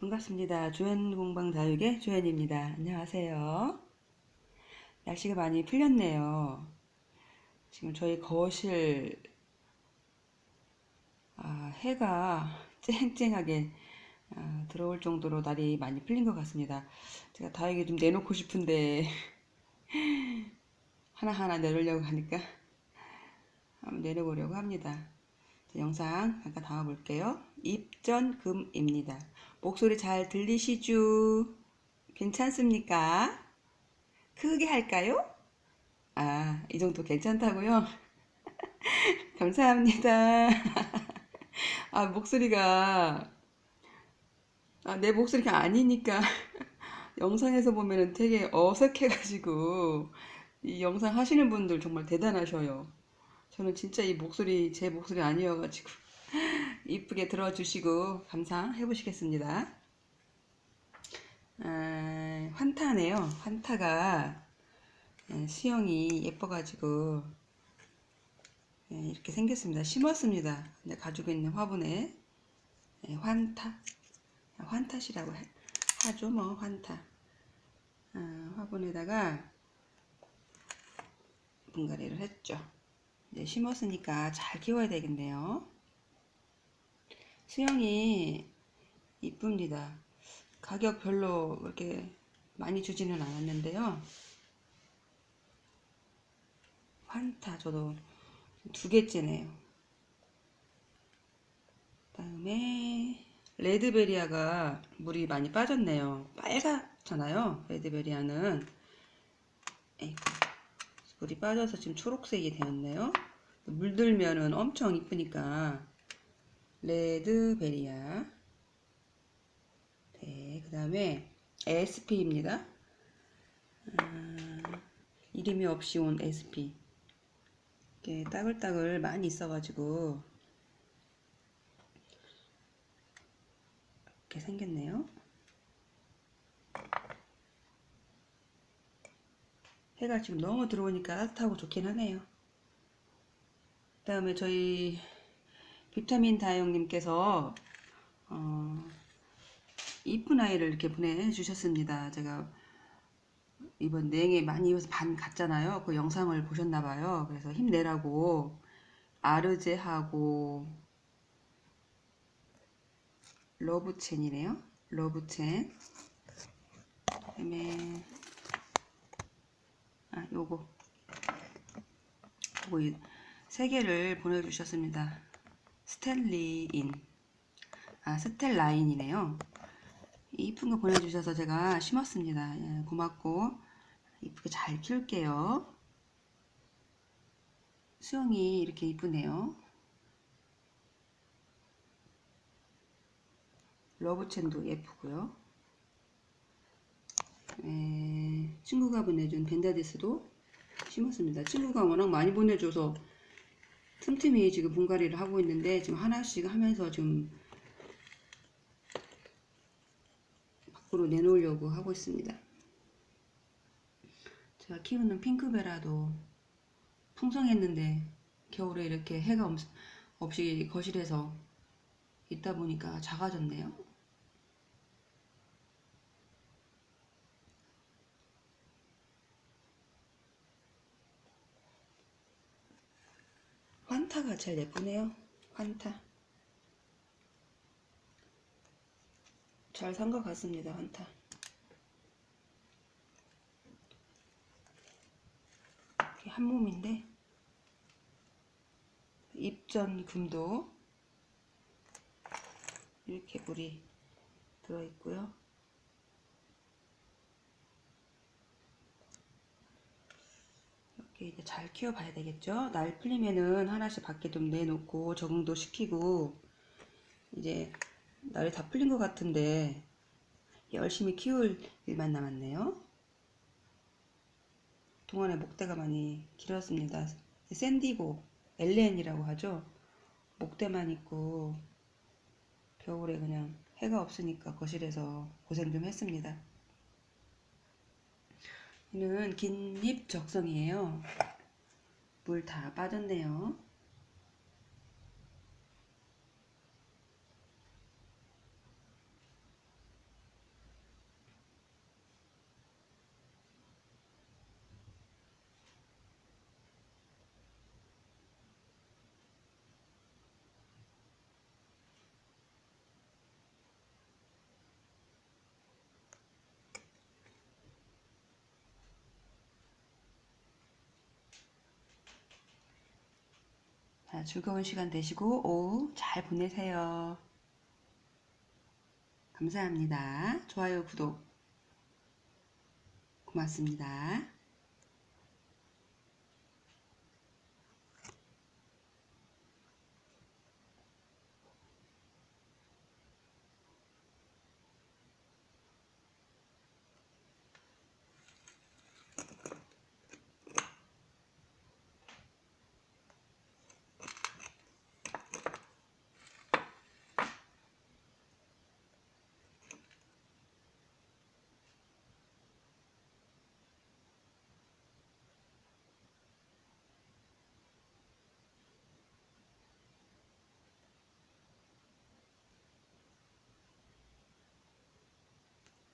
반갑습니다. 조연 공방 다육의 조연입니다. 안녕하세요. 날씨가 많이 풀렸네요. 지금 저희 거실 아, 해가 쨍쨍하게 아, 들어올 정도로 날이 많이 풀린 것 같습니다. 제가 다육이 좀 내놓고 싶은데 하나하나 내놓으려고 하니까 한번 내려보려고 합니다. 자, 영상 잠깐 담아 볼게요. 입전금입니다. 목소리 잘 들리시죠? 괜찮습니까? 크게 할까요? 아, 이 정도 괜찮다고요? 감사합니다. 아, 목소리가 아, 내 목소리가 아니니까 영상에서 보면은 되게 어색해가지고 이 영상 하시는 분들 정말 대단하셔요. 저는 진짜 이 목소리 제 목소리 아니어가지고 이쁘게 들어주시고 감상해 보시겠습니다. 아, 환타네요. 환타가 예, 수영이 예뻐가지고 예, 이렇게 생겼습니다. 심었습니다. 가지고 있는 화분에 예, 환타, 환타시라고 해- 하죠. 뭐 환타. 아, 화분에다가 분갈이를 했죠. 이제 심었으니까 잘 키워야 되겠네요. 수영이 이쁩니다. 가격 별로 그렇게 많이 주지는 않았는데요. 환타 저도 두 개째네요. 다음에 레드베리아가 물이 많이 빠졌네요. 빨갛잖아요. 레드베리아는 에이구, 물이 빠져서 지금 초록색이 되었네요. 물들면은 엄청 이쁘니까 레드베리아 네, 그 다음에 SP입니다. 아, 이름이 없이 온 SP 이렇게 따글따글 많이 있어가지고 이렇게 생겼네요. 해가 지금 너무 들어오니까 따뜻하고 좋긴 하네요. 그 다음에 저희 비타민 다영님께서 어, 이쁜 아이를 이렇게 보내주셨습니다. 제가 이번 냉에 많이 입어서 반 갔잖아요. 그 영상을 보셨나봐요. 그래서 힘내라고 아르제하고 러브첸이네요. 러브첸. 아 요거 요거 이- 세 개를 보내주셨습니다. 스탠리인 아 스텔라인이네요. 이쁜 거 보내주셔서 제가 심었습니다. 예, 고맙고 이쁘게 잘 키울게요. 수영이 이렇게 이쁘네요. 러브첸도 예쁘고요. 에, 친구가 보내준 벤다디스도 심었습니다. 친구가 워낙 많이 보내줘서 틈틈이 지금 분갈이를 하고 있는데 지금 하나씩 하면서 좀 밖으로 내놓으려고 하고 있습니다. 제가 키우는 핑크베라도 풍성했는데 겨울에 이렇게 해가 없, 없이 거실에서 있다 보니까 작아졌네요. 환타가 제일 예쁘네요. 환타. 잘 산 것 같습니다. 환타. 한 몸인데 입전 금도 이렇게 물이 들어있고요. 이제 잘 키워봐야 되겠죠. 날 풀리면은 하나씩 밖에 좀 내놓고 적응도 시키고 이제 날이 다 풀린 것 같은데 열심히 키울 일만 남았네요. 동안에 목대가 많이 길었습니다. 샌디고 엘렌이라고 하죠. 목대만 있고 겨울에 그냥 해가 없으니까 거실에서 고생 좀 했습니다. 이는 긴잎 적성이에요. 물 다 빠졌네요. 자, 즐거운 시간 되시고 오후 잘 보내세요. 감사합니다. 좋아요, 구독. 고맙습니다.